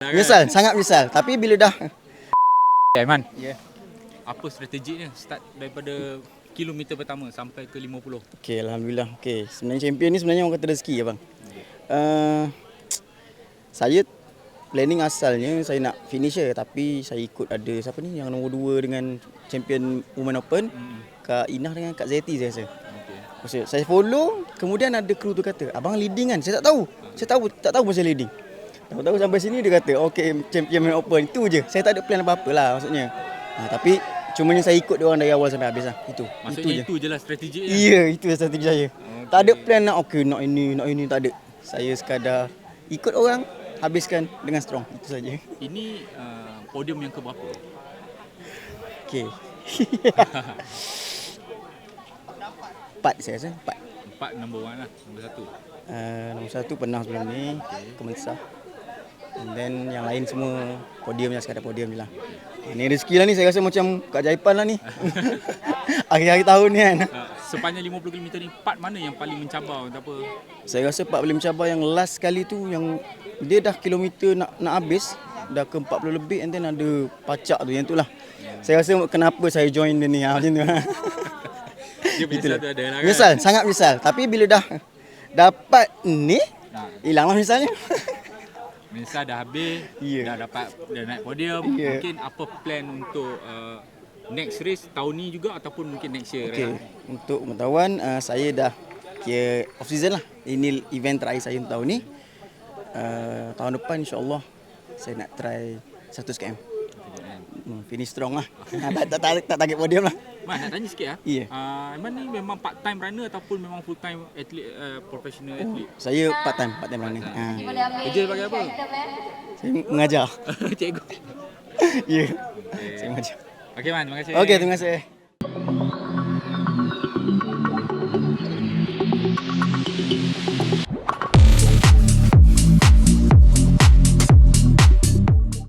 Menyesal, sangat menyesal. Tapi bila dah Aiman. Ya. Apa strateginya start daripada kilometer pertama sampai ke 50? Okey, alhamdulillah. Okey, sebenarnya champion ni sebenarnya orang kata rezeki abang. Uh, saya planning asalnya saya nak finisher tapi saya ikut ada siapa ni yang nombor 2 dengan champion Women Open Hmm. Kak Inah dengan Kak Zeti saya rasa. Okay. Maksud saya follow kemudian ada kru tu kata abang leading kan saya tak tahu saya tahu tak tahu pasal leading tahu-tahu sampai sini dia kata okay champion main open itu je. Saya tak ada plan apa-apa lah maksudnya. Ha, tapi cumanya saya ikut dia orang dari awal sampai habis lah. Itu. Maksudnya itu itu je lah strategi iya itu strategi saya. Okey. tak ada plan nak okay nak ini nak ini tak ada. Saya sekadar ikut orang habiskan dengan strong. Itu saja. Ini uh, podium yang ke berapa? okey empat saya rasa empat. Empat number one lah, nombor satu. Uh, nombor satu pernah sebelum ni. Kemensa And then yang lain semua podium je sekadar podium je lah. Ini rezeki lah ni saya rasa macam keajaiban lah ni. Akhir-akhir tahun ni kan. Uh, sepanjang 50 km ni part mana yang paling mencabar? Atau apa? Saya rasa Pak boleh mencabar yang last kali tu Yang dia dah kilometer nak nak habis Dah ke 40 lebih and then ada pacak tu yang tu lah. Saya rasa kenapa saya join dia ni ha, macam tu. Dia menyesal tu ada lah kan? Menyesal, sangat menyesal Tapi bila dah dapat ni Nah, Hilanglah misalnya menyesal dah habis, Ya. dah dapat dah naik podium. Ya. Mungkin apa plan untuk uh, next race tahun ni juga ataupun mungkin next year? Rehan? untuk pengetahuan uh, saya dah kira off season lah. Ini event terakhir saya untuk tahun ni. Uh, tahun depan insya-Allah saya nak try 100 km. Hmm, finish strong lah. tak, tak, tak, tak target podium lah. Man, nak tanya sikit ah. Ya. Uh, Aiman ni memang part time runner ataupun memang full time athlete uh, professional athlete? Saya part time, part time running. Ha, Kerja sebagai apa? saya mengajar. Cikgu. Ya. Saya mengajar. Okey Man, terima kasih. Okey, terima kasih.